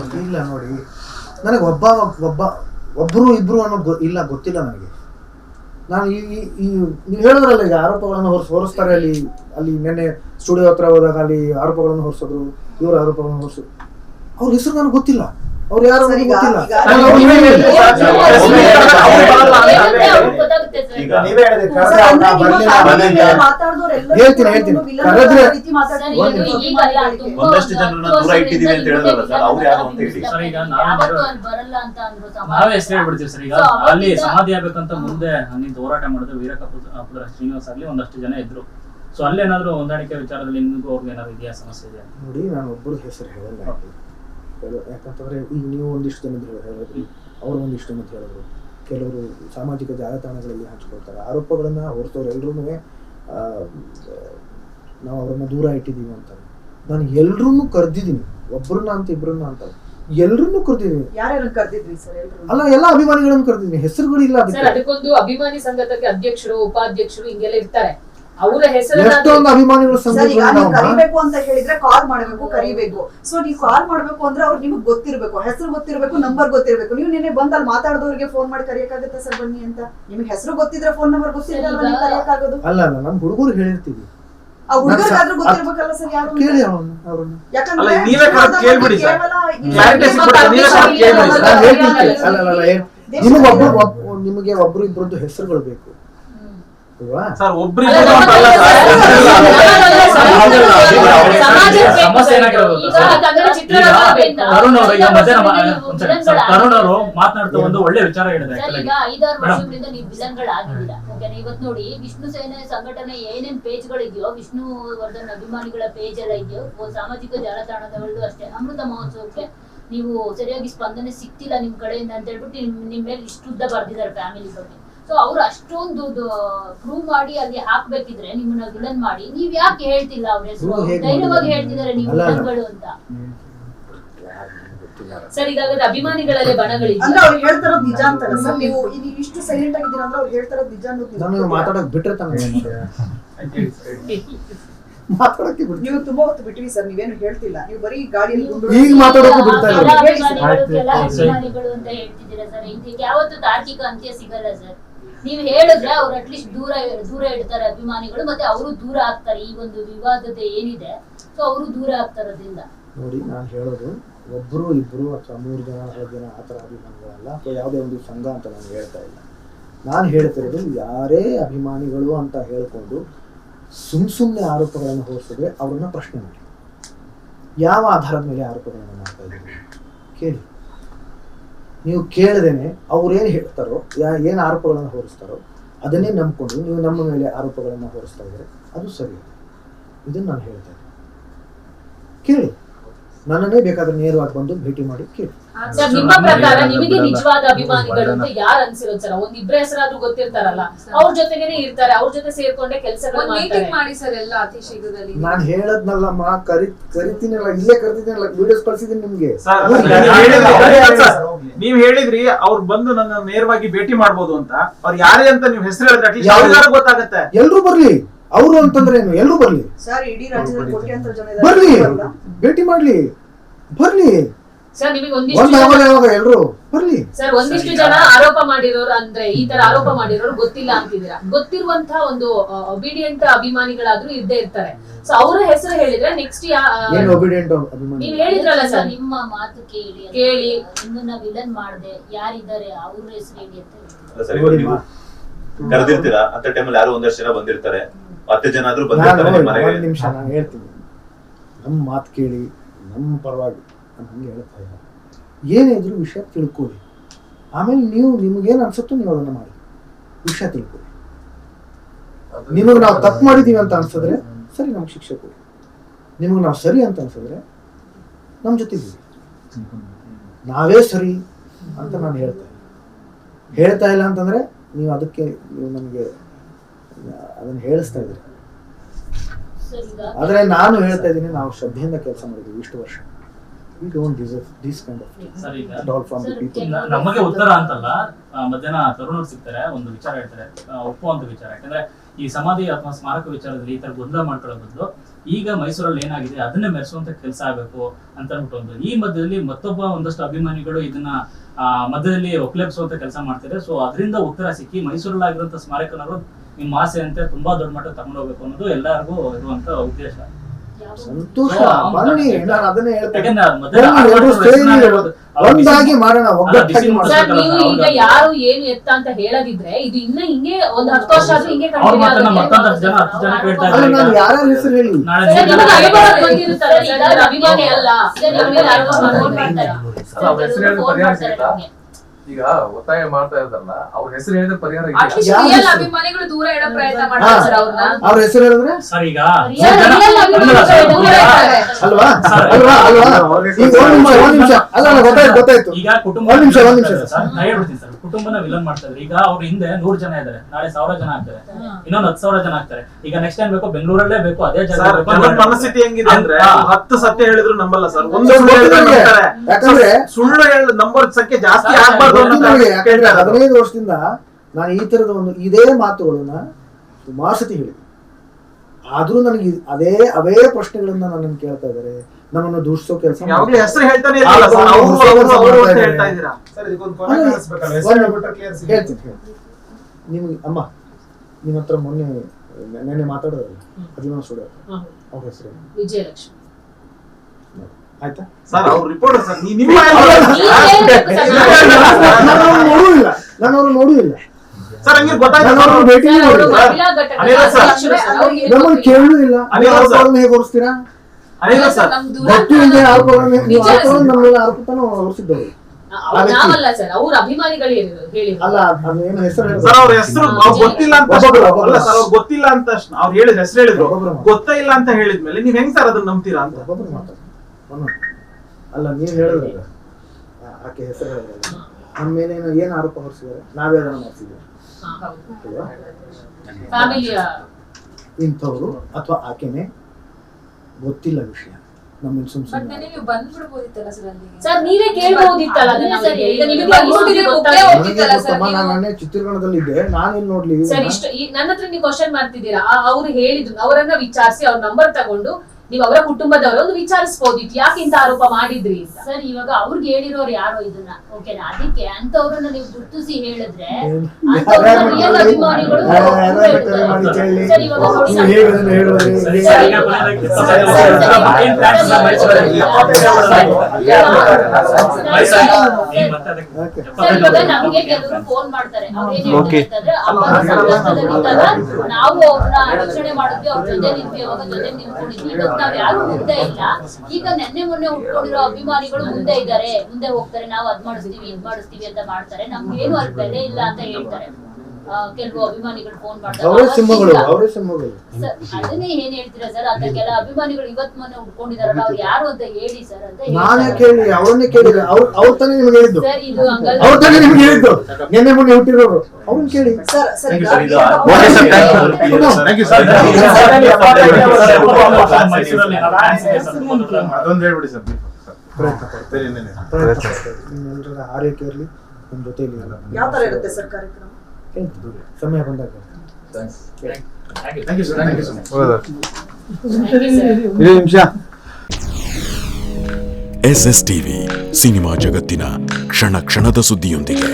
ಇಲ್ಲ ನೋಡಿ. ನನಗೆ ಒಬ್ಬ ಒಬ್ಬ ಒಬ್ಬರು ಇಬ್ರು ಅನ್ನೋದು ಇಲ್ಲ, ಗೊತ್ತಿಲ್ಲ ನನಗೆ. ನಾನು ಈ, ಈ- ನೀವು ಹೇಳಿದ್ರಲ್ಲ ಈಗ ಆರೋಪಗಳನ್ನು ಹೊರಿಸ್, ಹೊರಿಸ್ತಾರೆ ಅಲ್ಲಿ ಅಲ್ಲಿ ನಿನ್ನೆ ಸ್ಟುಡಿಯೋ ಹತ್ರ ಹೋದಾಗ ಅಲ್ಲಿ ಆರೋಪಗಳನ್ನು ಹೊರಿಸೋದು, ಇವರ ಆರೋಪಗಳನ್ನು ಹೊರಿಸೋದು. ಅವ್ರ ಹೆಸರು ನನಗೆ ಗೊತ್ತಿಲ್ಲ. ಅವ್ರು ಯಾರು. ಹೇಳ್ತೀನಿ, ಹೇಳ್ತೀನಿ. ಕರೆದ್ರೆ- ಒಂದಷ್ಟು ಜನ ಜನರನ್ನ ದೂರ ಇಟ್ಟಿದೀವಿ ಅಂತ ಹೇಳಿದ್ರು ಹೇಳಿದ್ರಲ್ಲ ಸರ್, ಅವ್ರು ಯಾರು ಅಂತ ಹೇಳಿ. ಸರ್, ಈಗ. ನಾವೇ ಹೆಸರು ಹೇಳ್ಬಿಡ್ತೀವಿ ಸರ್ ಈಗ ಅಲ್ಲಿ ಸಮಾಧಿ ಆಗ್ಬೇಕಂತ ಮುಂದೆ ನಿಂತು ಹೋರಾಟ ಮಾಡಿದ್ರು ವೀರಕಪುರ ಶ್ರೀನಿವಾಸ್ ಆಗ್ಲಿ ಒಂದಷ್ಟು ಜನ ಇದ್ರು. ಸೊ ಅಲ್ಲೇನಾದ್ರೂ ಹೊಂದಾಣಿಕೆ ವಿಚಾರದಲ್ಲಿ ನಿಮಗೂ ಅವ್ರಿಗೆ ಏನಾದ್ರು ಇದೆಯಾ ಸಮಸ್ಯೆ ಇದೆಯಾ? ನೋಡಿ ನಾನು ಒಬ್ಬರು ಹೆಸರು ಹೇಳಲ್ಲ ಇಲ್ಲಿ. ಯಾಕಂತಂದರೆ ಈಗ ನೀವು ಒಂದಿಷ್ಟು ಜನದ ಹೇಳ- ಹೇಳಿದ್ರಿ. ಅವರು ಒಂದಿಷ್ಟು ಜನದ ಹೇಳಿದ್ರು. ಕೆಲವರು ಸಾಮಾಜಿಕ ಜಾಲತಾಣಗಳಲ್ಲಿ ಹಂಚ್ಕೊಳ್ತಾರೆ. ಆರೋಪಗಳನ್ನ ಹೊರತವ್ರು ಎಲ್ರೂ ನಾವು ಅವ್ರನ್ನ ದೂರ ಇಟ್ಟಿದ್ದೀವಿ ಅಂತ ನಾನು ಎಲ್ರೂ ಕರೆದಿದ್ದೀನಿ. ಒಬ್ಬರನ್ನ ಅಂತ ಇಬ್ಬರನ್ನ ಅಂತ. ಎಲ್ಲರನ್ನು ಕರೆದಿದ್ದೀನಿ. ಅಲ್ಲ ಎಲ್ಲ ಅಭಿಮಾನಿಗಳನ್ನು ಕರೆದಿದ್ದೀನಿ. ಹೆಸರುಗಳಿಲ್ಲ ಸರ್ ಅದಕ್ಕೆ. ಅದಕ್ಕೊಂದು ಅಭಿಮಾನಿ ಸಂಘಟನೆಗೆ ಅಧ್ಯಕ್ಷರು ಉಪಾಧ್ಯಕ್ಷರು ಹಿಂಗೆಲ್ಲ ಇರ್ತಾರೆ. ಅವರ ಹೆಸರನ್ನ ಎಷ್ಟೊಂದು ಅಭಿಮಾನಿಗಳು ಕರಿಬೇಕು ಅಂತ ಹೇಳಿದ್ರೆ ಕಾಲ್ ಮಾಡಬೇಕು ಕರಿಬೇಕು. ಸೊ ನೀವು ಕಾಲ್ ಮಾಡಬೇಕು ಅಂದ್ರೆ ಅವ್ರು ನಿಮ್ಗೆ ಗೊತ್ತಿರಬೇಕು. ಹೆಸರು ಗೊತ್ತಿರಬೇಕು ನಂಬರ್ ಗೊತ್ತಿರಬೇಕು. ನೀವು ನಿನ್ನೆ ಬಂದ್ ಅಲ್ಲಿ ಮಾತಾಡದವ್ರಿಗೆ ಫೋನ್ ಮಾಡಿ ಕರೆಯಕ್ಕಾಗುತ್ತೆ ಸರ್ ಬನ್ನಿ ಅಂತ? ನಿಮ್ಗೆ ಹೆಸರು ಗೊತ್ತಿದ್ರೆ ಫೋನ್ ನಂಬರ್ ಗೊತ್ತಿಲ್ಲ ಸರ್, ನೀವು ಕರಿಯಕ್ಕಾಗೋದು? ಅಲ್ಲ ನಮ್ ಹುಡುಗರು ಹೇಳಿರ್ತೀವಿ. ಯಾಕಂದ್ರೆ ನೀವೇ ಕರೆದು ಸರ್. ಕೇವಲ ಈ- ನೀವೇ ಕರೆದು ನಾನು ಹೇಳ್ತೀನಿ ಅಲ್ಲ ಅಲ್ಲ ಅಲ್ಲ ಹೇಳ್- ನಿಮಗೆ ಒಬ್ರು ಒಬ್- ನಿಮಗೆ ಒಬ್ರು ಇಬ್ಬರದ್ದು ಹೆಸರುಗಳು ಬೇಕು. ಸರ್. ಸಮಸ್ಯೆ ಏನಾಗಿರೋದು ತರುಣ್ ಅವರು ಈಗ ತರುಣ್ ಮಾತನಾಡ್ತಾ ಒಂದು ಒಳ್ಳೆ ವಿಚಾರ ಹೇಳಿದೆ ಐದಾರು. ವರ್ಷಗಳಿಂದ ನೀವು ವಿಲನ್ಗಳಾಗಿದ್ದೀರಾ ಓಕೆನಾ ಇವತ್ತು ನೋಡಿ ವಿಷ್ಣು ಸೇನೆ ಸಂಘಟನೆ ಏನೇನ್ ಪೇಜ್ ಗಳಿದ್ಯೋ ವಿಷ್ಣು ವರ್ಧನ್ ಅಭಿಮಾನಿಗಳ ಪೇಜ್ ಎಲ್ಲ ಇದೆಯೋ ಓ ಸಾಮಾಜಿಕ ಜಾಲತಾಣದಲ್ಲೂ ಅಷ್ಟೇ ಅಮೃತ ಮಹೋತ್ಸವಕ್ಕೆ ನೀವು ಸರಿಯಾಗಿ ಸ್ಪಂದನೆ ಸಿಕ್ತಿಲ್ಲ ನಿಮ್ ಕಡೆಯಿಂದ ಅಂತ ಹೇಳ್ಬಿಟ್ಟು ನಿಮ್ ನಿಮ್ ಮೇಲೆ ಇಷ್ಟುದ್ದ ಬರ್ದಿದ್ದಾರೆ ಫ್ಯಾಮಿಲಿ ಬಗ್ಗೆ ಸೊ ಅವ್ರು ಅಷ್ಟೊಂದು ಪ್ರೂವ್ ಮಾಡಿ ಅಲ್ಲಿ ಹಾಕ್ಬೇಕಿದ್ರೆ ನಿಮ್ಮನ್ನ ವಿಲನ್ ಮಾಡಿ ನೀವ್ ಯಾಕೆ ಹೇಳ್ತಿಲ್ಲ ಅವ್ರ ಹೆಸರು? ಧೈರ್ಯವಾಗಿ? ಹೇಳ್ತಿದ್ದಾರೆ ನೀವು. ವಿಲನ್ಗಳು ಅಂತ. ಸರ್ ಈಗಾಗಲೇ ಅಭಿಮಾನಿಗಳಲ್ಲೇ ಬಣಗಳಿದೆ ಅಂದ್ರೆ ಅವ್ರು ಹೇಳ್ತಾರದ್ ನಿಜ ಅಂತಾರೆ ಸರ್ ನೀವು ನೀವು ಇಷ್ಟು ಸೈಲೆಂಟ್ ಆಗಿದ್ದೀರಾ ಅಂದ್ರೆ ಅವ್ರು ಹೇಳ್ತಾರದ್ ನಿಜ ಅನ್ನೋದು ನಾನು ನಿಮ್ಗೆ ಮಾತಾಡಕ್ ಬಿಟ್ರೆ ತಾನೇ ಹೇಳಿ ಸರ್. ಮಾತಾಡಕ್ಕೆ ಬಿಡ್ತೀನಿ. ನೀವು ತುಂಬಾ ಹೊತ್ತು ಬಿಟ್ವಿ ಸರ್ ನೀವೇನು ಹೇಳ್ತಿಲ್ಲ. ನೀವು ಬರೀ ಗಾಡಿಯಲ್ಲಿ ಗುಂಡು ಈಗ ಮಾತಾಡೋಕು ಬಿಡ್ತಾ ಇಲ್ಲ. ಅಭಿಮಾನಿಗಳು ಅಂತ ಹೇಳ್ತಿದ್ದೀರಾ ಸರ್? ಇದಕ್ಕೆ ಯಾವತ್ತು ತಾರ್ಕಿಕ ಅಂತ್ಯ ಸಿಗಲ್ಲ ಸರ್. ನೀವ್ ಹೇಳಿದ್ರೆ ಅವ್ರು ಅಟ್ಲೀಸ್ಟ್ ದೂರ ದೂರ ಇಡ್ತಾರೆ ಅಭಿಮಾನಿಗಳು, ಮತ್ತೆ ಅವರು ದೂರ ಆಗ್ತಾರೆ. ಈ ಒಂದು ವಿವಾದದ ಏನಿದೆ ಸೊ ಅವರು ದೂರ ಆಗ್ತಾರದ್ರಿಂದ. ನೋಡಿ, ನಾನು ಹೇಳೋದು ಒಬ್ಬರು ಇಬ್ರು ಅಥವಾ ಮೂರು ಜನ ಐದು ಜನ ಆ ಥರ ಅಭಿಮಾನಿಗಳಲ್ಲ, ಅಥವಾ ಯಾವುದೇ ಒಂದು ಸಂಘ ಅಂತ ನಾನು ಹೇಳ್ತಾ ಇಲ್ಲ. ನಾನು ಹೇಳ್ತಿರೋದು, ಯಾರೇ ಅಭಿಮಾನಿಗಳು ಅಂತ ಹೇಳ್ಕೊಂಡು ಸುಮ್ ಸುಮ್ಮನೆ ಆರೋಪಗಳನ್ನು ಹೋಲಿಸಿದ್ರೆ ಅವ್ರನ್ನ ಪ್ರಶ್ನೆ ಮಾಡಿ. ಯಾವ ಆಧಾರದ ಮೇಲೆ ಆರೋಪಗಳನ್ನು ಮಾಡ್ತಾ ಇದ್ದೀವಿ ಕೇಳಿ. ನೀವು ಕೇಳದೇನೆ ಅವ್ರೇನು ಹೇಳ್ತಾರೋ, ಯಾ ಏನು ಆರೋಪಗಳನ್ನು ಹೊರಿಸ್ತಾರೋ, ಅದನ್ನೇ ನಂಬಿಕೊಂಡು ನೀವು ನಮ್ಮ ಮೇಲೆ ಆರೋಪಗಳನ್ನು ಹೊರಿಸ್ತಾ ಇದ್ರೆ ಅದು ಸರಿ. ಇದನ್ನು ನಾನು ಹೇಳ್ತೇನೆ ಕೇಳಿ. ನನ್ನನ್ನೇ ಬೇಕಾದ್ರೆ ನೇರವಾಗಿ ಬಂದು ಭೇಟಿ ಮಾಡಿ ಕೇಳಿ. ಸರ್ ನಿಮ್ಮ ಪ್ರಕಾರ ನಿಮಗೆ ನಿಜವಾದ ಅಭಿಮಾನಿಗಳು ಅಂತ ಯಾರು ಅನ್ಸಿರೋ ಸರ್? ಒಂದ್ ಇಬ್ಬರ ಹೆಸರಾದ್ರೂ ಗೊತ್ತಿರ್ತಾರಲ್ಲ ಅವ್ರ ಜೊತೆಗೇನೆ ಇರ್ತಾರೆ ಅವ್ರ ಜೊತೆ ಸೇರ್ಕೊಂಡೆ ಕೆಲಸ ಮಾಡಿ ಸರ್ ಎಲ್ಲ ಅತಿ ಶೀಘ್ರದಲ್ಲಿ. ನಾನು ಹೇಳದ್ನಲ್ಲಮ್ಮ ಕರಿ ಕರಿತೀನಲ್ಲ ಇಲ್ಲೇ ಕರಿತೀನಲ್ಲ ವಿಡಿಯೋಸ್ ಕಳ್ಸಿದೀನಿ ನಿಮ್ಗೆ. ನೀವ್ ಹೇಳಿದ್ರಿ, ಅವ್ರು ಬಂದು ನನ್ನ ನೇರವಾಗಿ ಭೇಟಿ ಮಾಡ್ಬೋದು ಅಂತ. ಅವ್ರ ಯಾರೇ ಅಂತ ನೀವು ಹೆಸರು ಹೇಳಿದ್ರೆ ಅಟ್ಲೀಸ್ಟ್ ಯಾರು? ಅವ್ರಿಗಾರು ಗೊತ್ತಾಗತ್ತೆ. ಎಲ್ರು ಬರ್ಲಿ. ಅವರು ಅಂತಂದ್ರೆ ಏನು? ಎಲ್ಲರೂ ಬರ್ಲಿ. ಸರ್ ಇಡೀ ರಾಜ್ಯದಲ್ಲಿ ಕೋಟ್ಯಾಂತರ ಜನ ಬರ್ಲಿ. ಇದ್ದಾರೆ ಭೇಟಿ ಮಾಡ್ಲಿ. ಬರ್ಲಿ. ಸರ್ ನಿಮಗೆ ಒಂದ್ ಒಂದಿಷ್ಟು ಯಾವಾಗ ಎಲ್ರು? ಬರ್ಲಿ. ಸರ್ ಒಂದಿಷ್ಟು ಜನ ಆರೋಪ ಮಾಡಿರೋರು ಅಂದ್ರೆ ಈ ತರ ಆರೋಪ ಮಾಡಿರೋರು ಗೊತ್ತಿಲ್ಲ ಅಂತಿದ್ದೀರಾ? ಗೊತ್ತಿರುವಂತ ಒಂದು ಒಬಿಡಿಯಂಟ್ ಅಭಿಮಾನಿಗಳಾದ್ರೂ ಇದ್ದೇ ಇರ್ತಾರೆ. ಸೊ ಅವರ ಹೆಸರು ಹೇಳಿದ್ರೆ ನೆಕ್ಸ್ಟ್ ಏನು ಒಬಿಡಿಯಂಟ್ ಅಭಿಮಾನಿ ನೀವ್ ಹೇಳಿದ್ರಲ್ಲ ಸರ್. ನಿಮ್ಮ ಮಾತು ಕೇಳಿ ಅಂತ. ಕೇಳಿ. ನಿಮ್ಮನ್ನ ವಿಲನ್ ಮಾಡದೆ. ಯಾರಿದ್ದಾರೆ ಅವ್ರ ಹೆಸರು ಹೇಳಿ ಅಂತ. ಅಲ್ಲ ಸರ್, ಇವಾಗ ನೀವು ಕರೆದಿರ್ತೀರಾ? ಅಂತ ಟೈಮಲ್ಲಿ ಯಾರು ಒಂದಷ್ಟು ಜನ ಬಂದಿರ್ತಾರೆ. ಹತ್ತು ಜನ ಆದ್ರೂ ಬಂದಿರ್ತಾರೆ ನಿಮಿಷ ನಾನು ಹೇಳ್ತೀನಿ. ನಮ್ಮ ಮಾತು ಕೇಳಿ ನಮ್ಮ ಪರವಾಗಿ ನಾನು ಹಂಗೆ ಹೇಳ್ತಾ ಇಲ್ಲ ಏನೇ ಇದ್ರೂ ವಿಷಯ ತಿಳ್ಕೊಳ್ಳಿ. ಆಮೇಲೆ ನೀವು ನಿಮಗೇನು ಅನ್ಸುತ್ತೋ ನೀವು ಅದನ್ನ ಮಾಡಿ. ವಿಷಯ ತಿಳ್ಕೊಳ್ಳಿ. ನಿಮಗೆ ನಾವು ತಪ್ಪು ಮಾಡಿದೀವಿ ಅಂತ ಅನ್ಸಿದ್ರೆ ಸರಿ ನಮ್ಗೆ ಶಿಕ್ಷೆ ಕೊಡಿ. ನಿಮಗೆ ನಾವು ಸರಿ ಅಂತ ಅನ್ಸಿದ್ರೆ ನಮ್ಮ ಜೊತೆ ನಾವೇ ಸರಿ ಅಂತ ನಾನು ಹೇಳ್ತಾ ಇಲ್ಲ ಹೇಳ್ತಾ ಇಲ್ಲ ಅಂತಂದ್ರೆ ನೀವು ಅದಕ್ಕೆ ನೀವು ನನಗೆ ಅದನ್ನ ಹೇಳಿಸ್ತಾ ಇದ್ದೀರಿ ಸರ್ ಆದ್ರೆ ನಾನು ಹೇಳ್ತಾ ಇದ್ದೀನಿ ನಾವು ಶ್ರದ್ಧೆಯಿಂದ ಕೆಲಸ ಮಾಡಿದ್ವಿ ಇಷ್ಟು ವರ್ಷ. We don't deserve these kind of sir ಈಗ ಆಲ್ ಫ್ರಮ್ ದಿ ಪೀಪಲ್ ನಮಗೆ ಉತ್ತರ ಅಂತಲ್ಲ ಮಧ್ಯಾಹ್ನ ತರುಣರು ಸಿಗ್ತಾರೆ ಒಂದು ವಿಚಾರ ಹೇಳ್ತಾರೆ ಒಪ್ಪುವಂತ ವಿಚಾರ. ಯಾಕಂದ್ರೆ ಈ ಸಮಾಧಿ ಅಥವಾ ಸ್ಮಾರಕ ವಿಚಾರದಲ್ಲಿ ಈ ತರ ಗೊಂದಲ ಮಾಡ್ಕೊಳ್ಳೋ ಬದಲು ಈಗ ಮೈಸೂರಲ್ಲಿ ಏನಾಗಿದೆ ಅದನ್ನ ಮೆರೆಸುವಂತ ಕೆಲಸ ಆಗಬೇಕು ಅಂತ ಅಂದ್ಬಿಟ್ಟು ಒಂದು. ಈ ಮಧ್ಯದಲ್ಲಿ ಮತ್ತೊಬ್ಬ ಒಂದಷ್ಟು ಅಭಿಮಾನಿಗಳು ಇದನ್ನ ಆ, ಮಧ್ಯದಲ್ಲಿ ಒಕ್ಲೆಬ್ಸುವಂತ ಕೆಲಸ ಮಾಡ್ತಾರೆ ಸೊ ಅದರಿಂದ ಉತ್ತರ ಸಿಕ್ಕಿ ಮೈಸೂರಲ್ಲಿ ಆಗಿರುವಂತ ಸ್ಮಾರಕನವರು ನಿಮ್ಮ ಆಸೆ ಅಂತೆ ತುಂಬಾ ದೊಡ್ಡ ಮಟ್ಟ ತಗೊಂಡೋಗ್ಬೇಕು ಅನ್ನೋದು ಎಲ್ಲರಿಗೂ ಇರುವಂತ ಉದ್ದೇಶ. ಸಂತೋಷ. ಬನ್ನಿ ನಾನು ಅದನ್ನೇ ಹೇಳ್ತೇನೆ. ಮಾಡೋಣ ಒಗ್ಗಟ್ಟಾಗಿ ಸರ್ ನೀವು ಈಗ ಯಾರು ಏನು ಎತ್ತ ಅಂತ ಹೇಳದಿದ್ರೆ ಇದು ಇನ್ನ ಹಿಂಗೆ ಒಂದ್ ಹತ್ತು ವರ್ಷ ಆದ್ರೂ ಹಿಂಗೆ ಅಲ್ಲ ನಾನು. ಹೆಸರು ಹೇಳಿ? ಅಭಿಮಾನ ಅಲ್ಲ ಅವ್ರ ಹೆಸರು ಪರಿಹಾರ. ಈಗ ಒತ್ತಾಯ ಮಾಡ್ತಾ ಇದ್ದಾರಲ್ಲ ಅವ್ರ ಹೆಸರು ಹೇಳಿದ್ರೆ ಪರಿಹಾರ? ಅಭಿಮಾನಿಗಳು ದೂರ ಇಡೋ ಪ್ರಯತ್ನ ಮಾಡ್ತಾರೆ ಸರ್ ಅವ್ರನ್ನ ಅವ್ರ ಹೆಸರು ಹೇಳಿದ್ರೆ ಸರ್ ಈಗ. ಅಲ್ವಾ ಅಲ್ವಾ ಅಲ್ವಾ ಈಗ ಒಂದ್ ನಿಮಿಷ ಒಂದ್ ನಿಮಿಷ ಅಲ್ಲ ಅಲ್ಲ ಗೊತ್ತಾಯ್ತು ಗೊತ್ತಾಯ್ತು ಈಗ ಕುಟುಂಬ ಒಂದ್ ನಿಮಿಷ, ಒಂದ್ ನಿಮಿಷ. ಸರ್ ನಾ ಹೇಳ್ಬಿಡ್ತೀನಿ ಸರ್ ಕುಟುಂಬನ ವಿಲನ್ ಮಾಡ್ತಾ ಇದ್ದಾರೆ. ಈಗ ಅವ್ರ ಹಿಂದೆ ನೂರ್ ಜನ ಇದ್ದಾರೆ. ನಾಳೆ ಸಾವಿರ ಜನ ಆಗ್ತಾರೆ. ಇನ್ನೊಂದ್ ಹತ್ತು ಸಾವಿರ ಜನ ಆಗ್ತಾರೆ. ಈಗ ನೆಕ್ಸ್ಟ್ ಟೈಮ್ ಬೇಕು ಬೆಂಗಳೂರಲ್ಲೇ ಬೇಕು ಅದೇ ಜಾಗ ಮನಸ್ಥಿತಿ ಹೆಂಗಿದೆ ಅಂದ್ರೆ. ಹತ್ತು ಸತ್ಯ ಹೇಳಿದ್ರು ನಂಬಲ್ಲ ಸರ್. ಒಂದು ಸರ್, ಸುಳ್ಳು ಹೇಳಿದ್ರೆ ಯಾಕಂದ್ರೆ ಸುಳ್ಳು ಹೇಳ ನಂಬರ್ ಸಂಖ್ಯೆ ಜಾಸ್ತಿ ಆಗ್ಬಾರ್ದು. ಹದಿನೈದು ವರ್ಷದಿಂದ ನಾನು ಈ ತರದ ಒಂದು ಇದೇ ಮಾತುಗಳನ್ನ ಸುಮಾರು ಸತಿ ಹೇಳಿದೆ ಆದ್ರೂ ನನಗೆ ಅದೇ ಅವೇ ಪ್ರಶ್ನೆಗಳನ್ನ ನನ್ನನ್ನು ಕೇಳ್ತಾ ಇದ್ದಾರೆ. ನಮ್ಮನ್ನು ದೂಷಿಸೋ ಕೆಲಸ ಯಾವಾಗ್ಲೂ ಹೆಸರು ಹೇಳ್ತಾನೆ ಇರಲ್ಲ ಸರ್ ಅವ್ರು ಅವರು ಅವರು ಅವರು ಅಂತ ಹೇಳ್ತಾ ಇದ್ದೀರಾ ಸರ್ ಇದಕ್ಕೊಂದು ಕೊನೆ ಅಲ್ಲ, ಕಾಣಿಸ್ಬೇಕಲ್ಲ ಒಂದು- ಹೆಸರು ಹೇಳ್ಬಿಟ್ರೆ ಕ್ಲಿಯರ್ ಹೇಳ್ತೀನಿ ಹೇಳ್ತೀನಿ ನಿಮ್ಗೆ ಅಮ್ಮ ನಿಮ್ಮ ಹತ್ರ ಮೊನ್ನೆ ನೆನ್ನೆ ಮಾತಾಡೋದಲ್ಲ ಅಭಿಮಾನ ಸುಡ. ಅವ್ರ ಹೆಸರು? ವಿಜಯಲಕ್ಷ್ಮಿ ಆಯ್ತಾ ಸರ್ ಅವ್ರು ರಿಪೋರ್ಟರ್ ಸರ್ ನಿಮ್ಮ ನಾನು- ಸರ್ ಹಂಗೆ ಗೊತ್ತಾಯ್ತು ಅವರು ಅನಿಲ ಸರ್. ನಮ್ಮನ್ನು ಇಲ್ಲ ಹೇಗೆ ಅನಿಲ ಸರ್ ನಮ್ ದೂರ ಗೊತ್ತು ಇಲ್ಲದೆ ಆರೋಪಗಳನ್ನ ನೀವು ನಿಜ ಸರ್. ಆರೋಪಗಳನ್ನ ನಮ್ಮ ಮೇಲೆ ಆರೋಪತಾನು ಹೊರಿಸಿದ್ದವರು ನಾವಲ್ಲ ಸರ್ ಅವ್ರ ಅಭಿಮಾನಿಗಳು ಹೇಳಿ. ಅಲ್ಲ ಅದೇನು ಹೆಸರು ಸರ್ ಅವ್ರ ಹೆಸರು ಗೊತ್ತಿಲ್ಲ ಅಂತ. ಅಲ್ಲ ಸರ್ ಅವ್ರು ಗೊತ್ತಿಲ್ಲ ಅಂತ ಅಷ್ಟ್- ಅವ್ರು ಹೇಳಿದ ಹೆಸರು ಹೇಳಿದ್ರು. ಗೊತ್ತೇ ಇಲ್ಲ ಅಂತ ಹೇಳಿದ್ಮೇಲೆ ನೀವ್ ಹೆಂಗ್ ಸರ್ ಅದನ್ನ ನಂಬ್ತೀರಾ ಅಂತ? ಅಲ್ಲ ನೀವ್ ಹೇಳಿದ್ರಲ್ಲ ಆಕೆ ಹೆಸರು ಹೇಳಿದ್ರಲ್ಲ ನಮ್ಮೇನೇನು ಏನ್ ಆರೋಪ ಹೊರಿಸಿದ್ದಾರೆ ನಾವೇ ಅದನ್ನ ಮಾಡ್ತಿದ್ದೀವಿ ಅಲ್ವಾ ಫ್ಯಾಮಿಲಿಯ ಇಂಥವ್ರು ಅಥವಾ ಆಕೆನೆ ಗೊತ್ತಿಲ್ಲ ವಿಷಯ. ನಮ್ಮಲ್ಲಿ ಸುಮ್ ಸುಮ್ಮನೆ ನೀವು ಬಂದ್ಬಿಡ್ಬೋದಿತ್ತಲ್ಲ ಸರ್ ಅಲ್ಲಿಗೆ? ಸರ್ ನೀವೇ ಕೇಳ್ಬಹುದಿತ್ತಲ್ಲ ಅದನ್ನ ಸರ್, ಅವ್ರಿಗೆ. ಈಗ ನಿಮಗೆ ಬಂದ್ಬಿಟ್ಟಿದ್ರೆ ಹೋಗ್ತಿತ್ತಲ್ಲ ಸರ್ ನಾನು ಇಲ್ಲಿ ನೋಡ್ಲಿ ಸರ್ ಇಷ್ಟು ಈ- ನನ್ನ ಹತ್ರ ನೀವು ಕ್ವಶನ್ ಮಾಡ್ತಿದ್ದೀರಾ? ಆ- ಅವ್ರು ಹೇಳಿದ್ರು ಅವರನ್ನ ವಿಚಾರಿಸಿ ಅವ್ರ ನಂಬರ್ ತಗೊಂಡು ನೀವು ಅವರ ಕುಟುಂಬದವರು ಒಂದು ವಿಚಾರಿಸಬಹುದಿತ್ತು ಯಾಕೆ ಇಂತ ಆರೋಪ ಮಾಡಿದ್ರಿ ಅಂತ ಸರ್ ಇವಾಗ ಅವ್ರಿಗೆ ಹೇಳಿರೋರು ಯಾರೋ ಇದನ್ನ ಓಕೆನಾ ಅದಕ್ಕೆ ಅಂತವ್ರನ್ನ ನೀವು ಗುರ್ತಿಸಿ ಹೇಳಿದ್ರೆ ಅಭಿಮಾನಿಗಳು ಸರ್ ಇವಾಗ ನಮಗೆ ಕೆಲವರು ಫೋನ್ ಮಾಡ್ತಾರೆ ನಾವು ಅವ್ರನ್ನ ರಕ್ಷಣೆ ಮಾಡಿದ್ವಿ ಅವ್ರ ಜೊತೆ ನಿಂತ್ವಿ ಅವಾಗ ಜೊತೆ ನಿಂತ್ಕೊಂಡಿದ್ವಿ ಇವತ್ತು ನಾವ್ ಯಾರು ಮುಂದೆ ಇಲ್ಲ. ಈಗ ನೆನ್ನೆ ಮೊನ್ನೆ ಉಟ್ಕೊಂಡಿರೋ ಅಭಿಮಾನಿಗಳು ಮುಂದೆ ಇದ್ದಾರೆ. ಮುಂದೆ ಹೋಗ್ತಾರೆ. ನಾವು ಅದ್ ಮಾಡಿಸ್ತೀವಿ, ಇದ್ ಮಾಡಿಸ್ತೀವಿ ಅಂತ ಮಾಡ್ತಾರೆ. ನಮ್ಗೆ ಏನು ಅದ್ ಬೆಲೆ ಇಲ್ಲ ಅಂತ ಹೇಳ್ತಾರೆ. ಕೆಲವು ಅಭಿಮಾನಿಗಳು ಫೋನ್ ಮಾಡ್ತಾರೆ ಅವರೇ ಅವತ್ತಿಂದ- ಅವರೇ ಸಿಂಹಗಳು ಸರ್, ಅದನ್ನೇ ಏನ್ ಹೇಳ್ತೀರಾ ಸರ್ ಅಂತ ಕೆಲ ಅಭಿಮಾನಿಗಳು ಇವತ್ ಮೊನ್ನೆ ಉಟ್ಕೊಂಡಿದಾರಲ್ಲ ಅವ್ರು ಯಾರು ಅಂತ ಹೇಳಿ ಸರ್ ಅಂತ ನಾನೇ. ಕೇಳಿ ಅವರನ್ನೇ ಕೇಳಿದ್ರೆ ಅವ್ರ ಅವ್ರ ತಾನೇ ನಿಮ್ಗೆ ಹೇಳಿದ್ದು ಸರ್ ಇದು ಹಂಗಲ್ಲ ಅವ್ರ ತಾನೇ ನಿಮ್ಗೆ ಹೇಳಿದ್ದು ನಿನ್ನೆ ಮೊನ್ನೆ ಹುಟ್ಟಿರೋರು ಅವ್ರನ್ನ ಕೇಳಿ ಸರ್ ಸರ್? ಅದೊಂದು ಹೇಳ್ಬಿಡಿ ಸರ್ ಪ್ರಯತ್ನ ಪಡ್ತೀನಿ. ಆರೈಕೆ ಇರಲಿ ನಮ್ಮ ಜೊತೆ ಯಾವ ತರ ಇರುತ್ತೆ ಸರ್ ಕಾರ್ಯಕ್ರಮ. ಸಮಯ ಬಂದಾಗ thanks. Thank you sir thank you sir ಇದೇ ನಿಮಿಷ ಎಸ್ ಎಸ್ ಟಿವಿ ಸಿನಿಮಾ ಜಗತ್ತಿನ ಕ್ಷಣ ಕ್ಷಣದ ಸುದ್ದಿಯೊಂದಿಗೆ